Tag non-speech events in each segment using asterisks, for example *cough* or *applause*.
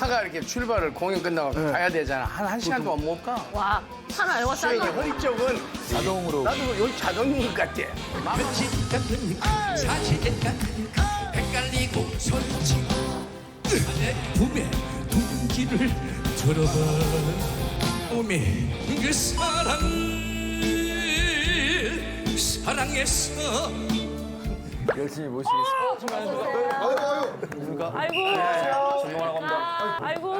차가 이렇게 출발을 공연 끝나고 가야 되잖아. 한, 한 시간 동안 못 가. 와, 산 알고 수영이 싸서. 허리 쪽은 자동으로. 나도 여기 자동인 것 같아. 며칠 같은 느낌 사실 같은 헷갈리고 소리치고 내 품에 둥지를 들어봐 오메 그 사랑 사랑했어 열심히 모시겠습니다. 아이고. 존경하라고 합니다. 아이고.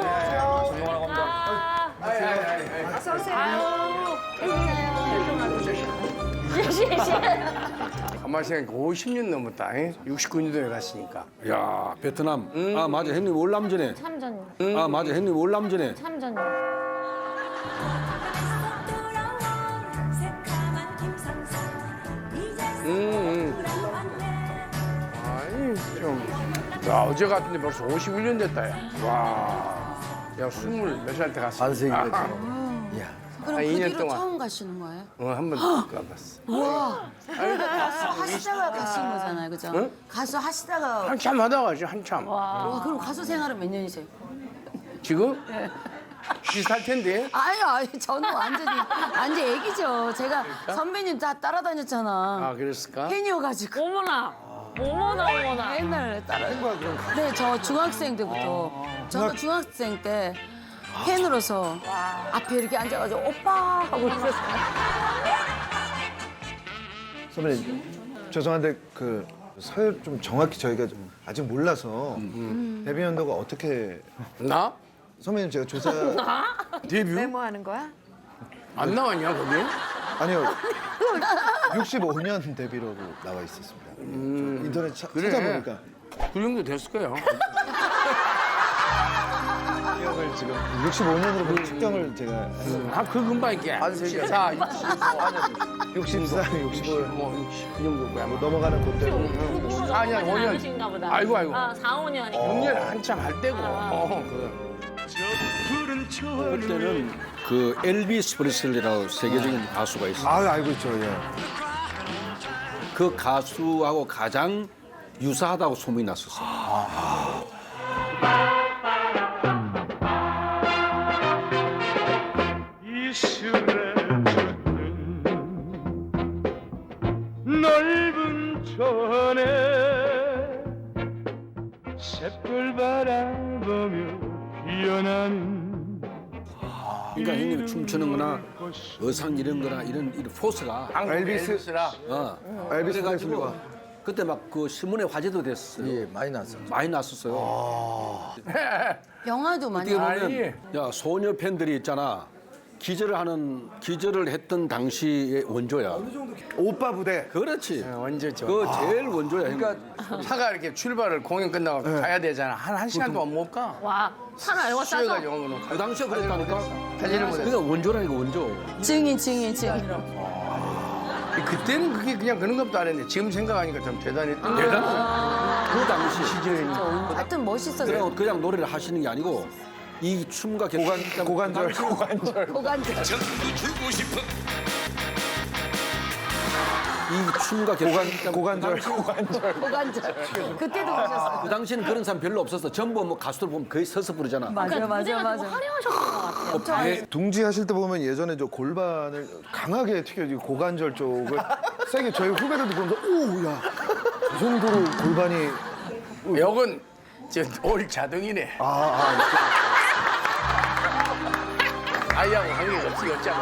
존경하라고 합니다. 어서 오세요. 아유. 가만히 생각해 50년 넘었다. 69년도에 갔으니까. 야 베트남 아 맞아 형님 월남전에 참전. 아 맞아 형님 월남전에 참전. 음, 야 어제 같은데 벌써 51년 됐다. 야. 와. 야 스물 몇 살 때 갔어? 반세기가 아, 지금. 이야. 그럼 한그 2년 뒤로 동안. 처음 가시는 거예요? 어, 한 번 가봤어. 하시다가 가신 거잖아요, 그죠? 응? 가수 하시다가 한참 하다 가죠 한참. 와 그럼 가수 생활은 몇 년이세요? 지금 비슷할 텐데. 아니요, 아니 저는 완전히 완전 애기죠. 제가 선배님 다 따라다녔잖아. 아 그랬을까? 팬이어가지고 어머나. 어머나, 어머나. 옛날에 따라. 네, 저 중학생 때부터. 저도 중학생 때 팬으로서 앞에 이렇게 앉아가지고 오빠 하고 있었어요. 선배님 죄송한데 그 서열 좀 정확히 저희가 좀 아직 몰라서 데뷔 연도가 어떻게 나? 선배님 제가 조사 데뷔? 메모하는 거야? 안 나왔냐 거기? 아니요 65년 데뷔로 나와 있었습니다. 저 인터넷 차, 그래. 찾아보니까 그 정도 됐을 거예요. 기억을 지금 65년으로 측정을 제가 아 그 금방 있게. 안 64, 65, 64, 65 뭐 60, 그 정도 거야. 뭐. 넘어가는 그때로 아니야, 5년. 많으신가 보다. 아이고, 아이고. 아, 4, 5년. 6년 한참 할 때고. 어, 그. 그때는 그 엘비스 프레슬리라고 세계적인 가수가 있어. 요 아 알고 있죠 예. 그 가수하고 가장 유사하다고 소문이 났었어. 이슬에 젖는 넓은 천에 새별 바라보며 피어나는 그러니까 형님이 춤추는 거나 의상 이런 거나 이런, 이런 포스가 한국 엘비스. 엘비스라. 어. 엘비스 그래가지고 프레슬리가 그때 막 그 신문에 화제도 됐었어요. 예, 많이 났어. 많이 났었어요. 영화도 많이 어떻게. 보면 야 소녀 팬들이 있잖아. 기절을 하는 기절을 했던 당시의 원조야. 오빠 부대 그렇지. 원조죠. 그 제일 원조야. 그러니까 차가 이렇게 출발을 공연 끝나고 가야 되잖아. 한, 한 시간 동안 못 가. 와, 산 알고 싸서. 수요가지고 오면 그 당시에 그랬다니까. 사진을 못 그러니까 원조라니까 원조. 증인, 증인, 증인. 그때는 그게 그냥 그런 것도 안 했는데 지금 생각하니까 좀 대단했던 게그 당시 시절이니까. 하여튼 멋있어서 그냥 그냥 노래를 하시는 게 아니고 이 춤과 고관 고관절 고관절 고관절. 전부 주고 싶어 이 춤과 고관 고관절 고관절 고관절. 그때도 가셨어요. 그 당시에는 그런 사람 별로 없었어. 전부 뭐 가수들 보면 거의 서서 부르잖아. 맞아, 맞아, 맞아. 화려하셨던 것 같아요. 둥지 하실 때 보면 예전에 저 골반을 강하게 튀겨지고 고관절 쪽을 *laughs* 세게 저희 후배들도 보면서 오야 그 정도로 골반이 여건 저올 자동이네. 아, 아 이하고 관계가 없이 어쩌고.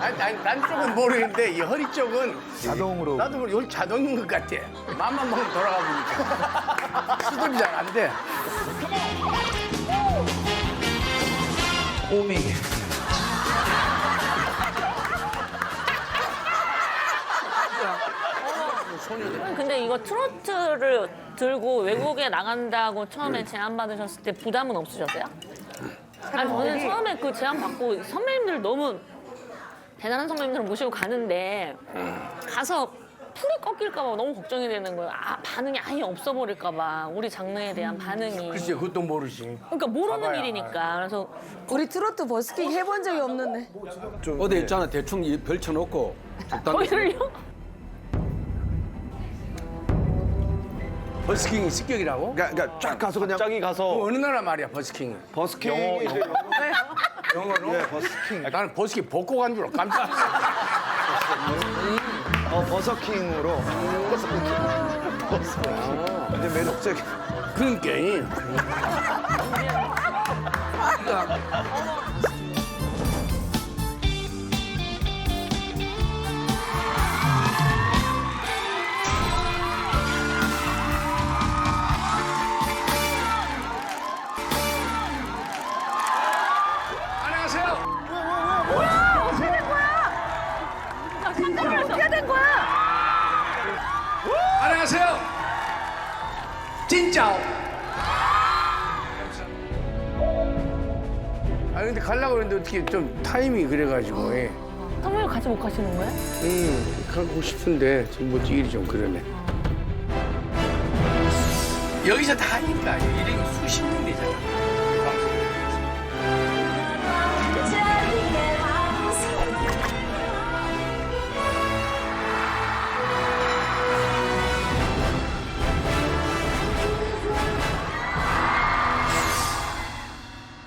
아니, 아니, 난 쪽은 모르겠는데 이 허리 쪽은 자동으로 나도 모르 요 자동인 것 같아. 맘만 먹으면 돌아가 보니까 *laughs* 수습이 잘 안 돼. 오메 근데 이거 트로트를 들고 외국에 나간다고 처음에 제안 받으셨을 때 부담은 없으셨어요? 아니 저는 처음에 그 제안 받고 선배님들 너무 대단한 선배님들 모시고 가는데 가서 풀이 꺾일까 봐 너무 걱정이 되는 거예요. 아, 반응이 아예 없어 버릴까 봐. 우리 장르에 대한 반응이. 글쎄 그것도 모르지. 그러니까 모르는 봐봐야 일이니까. 그래서 우리 트로트 버스킹 해본 적이 없는데. 어디 있잖아 대충 이 별쳐놓고 적당히 거기를요? 버스킹이 습격이라고? 그러니까, 그러니까 쫙 가서 그냥 갑자기 가서 어 느 나라 말이야 버스킹이? 버스킹 영어, 영어. 영어로? 예, 버스킹. 나는 버스킹 벗고 간줄 알고 깜짝 어, 버서킹으로. 버서킹. 버서킹. 이제 매력적. 그런 게임. 안녕하세 아 근데 가려고 그랬는데 어떻게 좀 타이밍이 그래가지고 예. 선배님 같이 못 가시는 거예요? 음 가고 싶은데 지금 뭐지 일이 좀 그러네. 여기서 다 하니까 일이 수십 년 되잖아. 이 방송에서.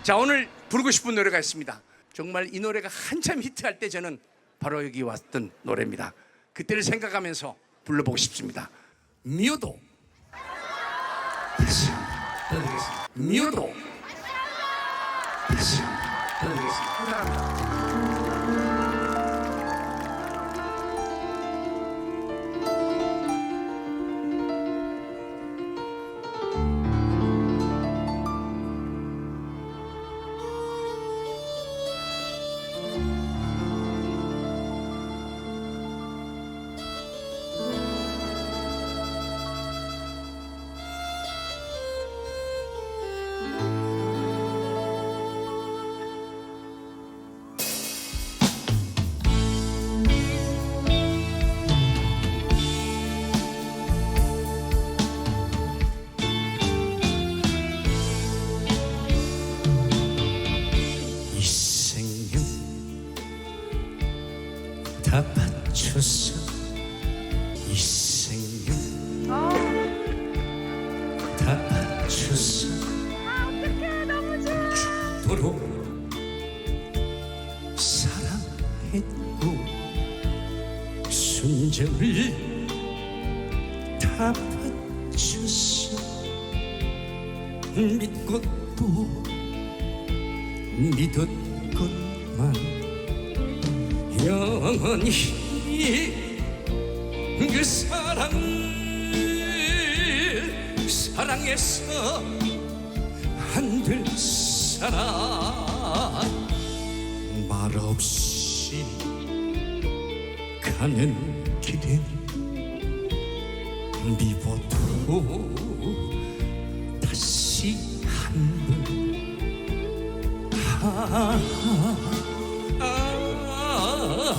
자 오늘 부르고 싶은 노래가 있습니다. 정말 이 노래가 한참 히트할 때 저는 바로 여기 왔던 노래입니다. 그때를 생각하면서 불러보고 싶습니다. 미오도 다시 들어드리겠습니다. 미오도 다시 들어드리겠습니다. 다 바쳐서 이 생명 다 바쳐서 죽도록 사랑했고 순정을 다 바쳐서 믿고 또 믿었 영원히 그 사랑을 사랑해서 안될 사람 말없이 가는 길엔 미워도 다시 한번 지난날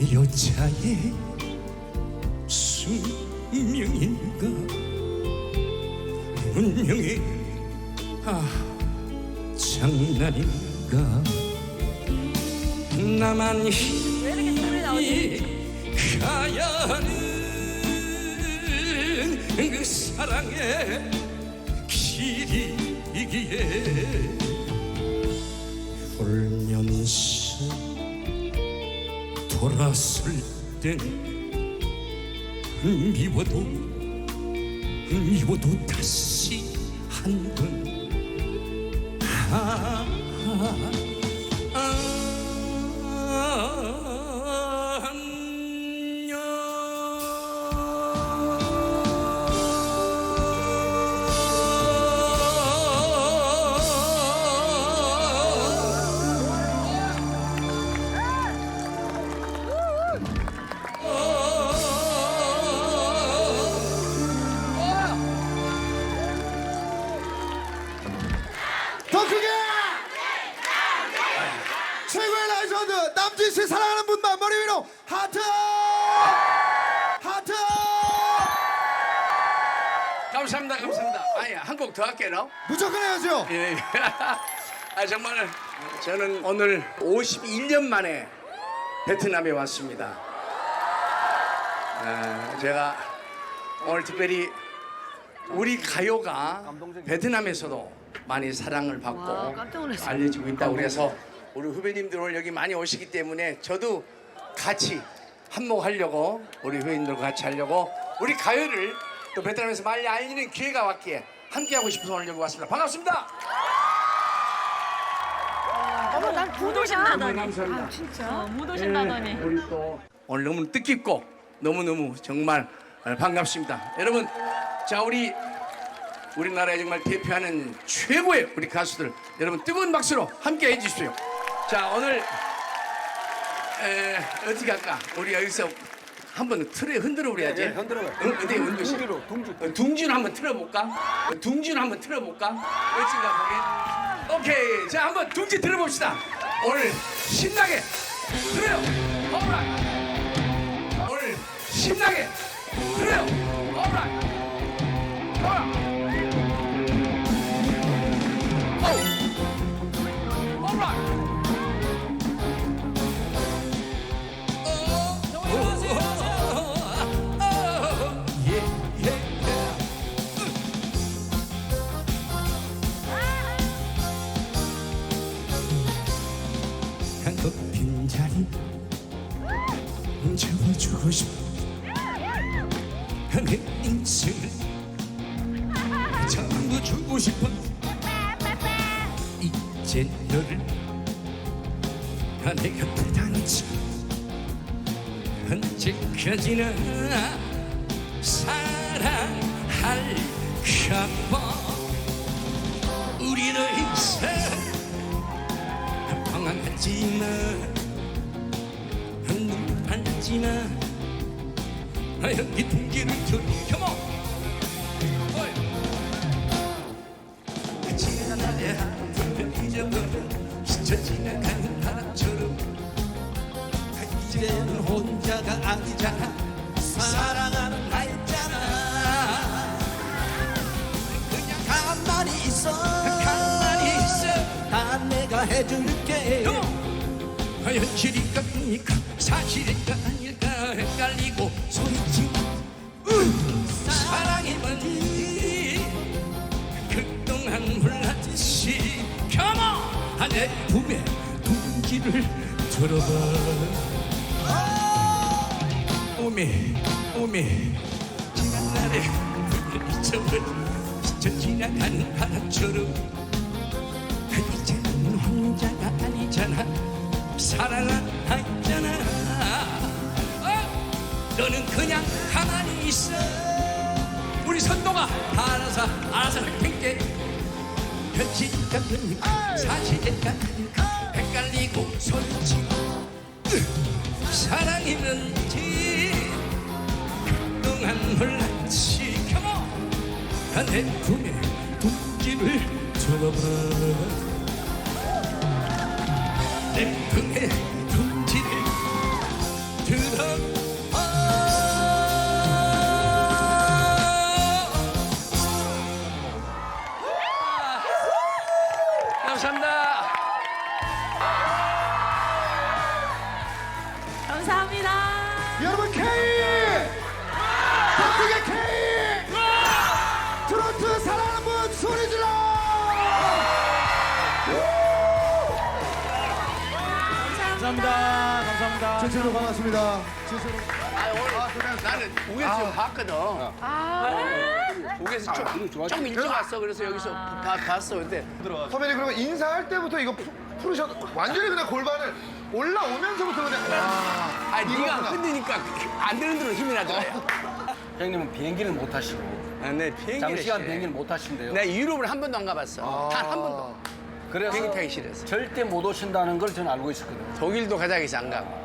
여자의 숙명인가 운명의 아 장난인가 나만 가야 하는 그 사랑의 길이기에. 울면서 돌아설 땐 미워도 미워도 다시 한번. 아, 아, 씨 사랑하는 분만 머리 위로 하트 하트 감사합니다, 감사합니다. 아니, 한 곡 더 할게요. 무조건 해야죠 예. *laughs* 아, 정말 저는 오늘 51년 만에 베트남에 왔습니다. 아, 제가 오늘 특별히 우리 가요가 베트남에서도 많이 사랑을 받고 알려지고 있다고 그래서 우리 후배님들 오늘 여기 많이 오시기 때문에 저도 같이 한몫하려고 우리 후배님들과 같이 하려고 우리 가요를 또 베트남에서 많이 알리는 기회가 왔기에 함께하고 싶어서 오늘 여기 왔습니다. 반갑습니다. 어머, 난 무도신나더니. 감사합니다. 어, 무도신나더니. 우리 또 오늘 너무 뜻깊고 너무너무 정말 반갑습니다. 여러분, 자 우리 우리나라에 정말 대표하는 최고의 우리 가수들 여러분 뜨거운 박수로 함께 해주십시오. 자 오늘 에, 어떻게 할까? 우리 여기서 한번 틀에 흔들어 버려야지. 예, 예, 흔들어봐요. 응, 근데 은근 씨. 둥지로, 둥지. 어, 둥지로 한번 틀어볼까? 어, 둥지로 한번 틀어볼까? 어찌가 보게? 오케이, 자 한번 둥지 들어봅시다. 오늘 신나게 들어요. alright. 오늘 신나게 들어요. alright. 제 너를 내 곁에 당치 언제까지나 사랑할까봐 우리 더 이상 방황하지마 눈 반지마 여기 동기를 들켜머 지 잊어버려 스쳐 지나가는 바람처럼 이제는 혼자가 아니잖아. 사랑하는 나였잖아. 그냥 가만히 있어. 가만히 있어. 난 내가 해줄게. 현실일까 꿈일까? 사실일까 아닐까 헷갈리고 소리치고. 사랑이 뭔지 내 품에 둥지를 들어봐. 오메 오메 지난 날의 꿈을 잊어버려 스쳐 지나가는 바람처럼. 이제는 혼자가 아니잖아. 사랑은 아니잖아. 어? 너는 그냥 가만히 있어. 우리 선동아 알아서 알아서 할 텐게 현실일까 꿈일까 사실일까 아닐까 헷갈리고 소리치고 사랑이 뭔지 그동안 몰랐지? 켜머 내 품에 둥지를 들어봐 내 품에 둥지를 들어봐 감사합니다. 여러분 K 박국의 K 트로트 사랑하는 분 소리 질러 감사합니다. 감사합니다. 진짜로 반갑습니다 아 오늘 나는 우에서 봤거든. 우에서 좀, 좀 일찍 왔어. 그래서 여기서 봐, 봤어. 근데 선배님 그러면 인사할 때부터 이거 푸, 푸르셨 완전히 그냥 골반을 올라오면서부터 그냥 와아 네가 이거구나. 흔드니까 안 되는 대로 힘이 나더라고요. 형님은 비행기를 못 타시고 아, 네 비행기를 장시간 싫어해. 비행기를 못 타신대요. 내가 유럽을 한 번도 안 가봤어. 단 한 번도. 그래서 비행기 타기 싫어서. 절대 못 오신다는 걸 저는 알고 있었거든요. 독일도 가자기서 안 가고.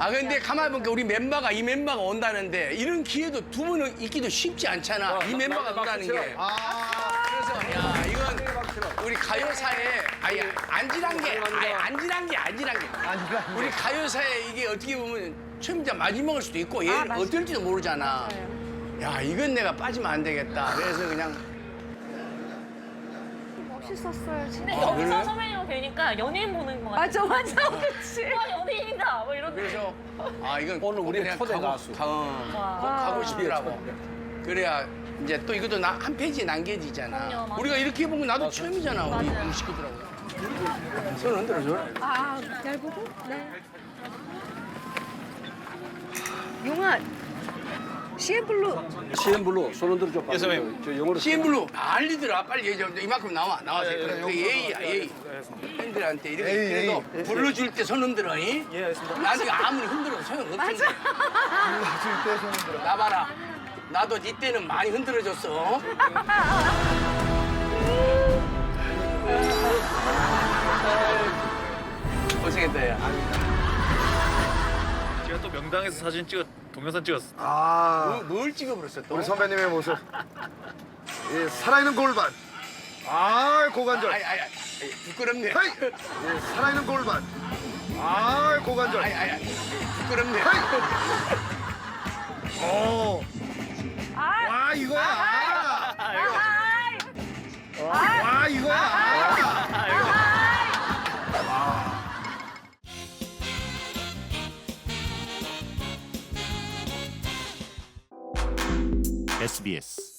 아 근데 가만히 보니까 우리 멤버가 이 멤버가 온다는데 이런 기회도 두 번은 있기도 쉽지 않잖아. 이 멤버가 온다는 게. 그래서 야 우리 가요사에 아니 안지란 게 아니 안지란 게 안지란 게 우리 가요사에 이게 어떻게 보면 처음이자 마지막일 수도 있고 얘 어떨지도 모르잖아. 야 이건 내가 빠지면 안 되겠다. 그래서 그냥 멋있었어요. 진짜 아, 여기서 그래요? 선배님 뵈니까 연예인 보는 거 같아. 맞아, 맞아. 그렇지. 와, 연예인이다. 뭐 이런. 그래서 아 이건 오늘 우리 그냥 초대 가고, 가수. 가, 어, 꼭 가고 싶더라고. 그래야 이제 또 이것도 나 한 페이지 남겨지잖아. 그럼요, 맞아요. 우리가 이렇게 건 나도 처음이잖아. 우리 우리 식구들하고. 손 흔들어 줘. 아, 잘 보고? 네. 용아, CN블루 CN블루 손 흔들어 줘. 예. 저 영어로 CN블루 알리더라. 빨리 얘기 좀 이만큼 나와 나와서 그 예의야 예의. 팬들한테 이렇게 예의, 그래도 불러줄 때 손 흔들어. 이? 예, 알겠습니다. 나중에 아무리 흔들어도 손 들어. 나 봐라. 나도 네 때는 많이 흔들어줬어. 고생했다 야. 제가 또 명당에서 사진 찍었 동영상 찍었어. 아, 뭐, 뭘 찍어버렸어 또? 우리 선배님의 모습. 예, 살아있는 골반. 아, 고관절. 아이 아이 아이 부끄럽네. 헤이! 예, 살아있는 골반. 아, 고관절. 아이 아이 아이 부끄럽네. 헤이! 오. *laughs* 와, 이거야. 와, 이거야. SBS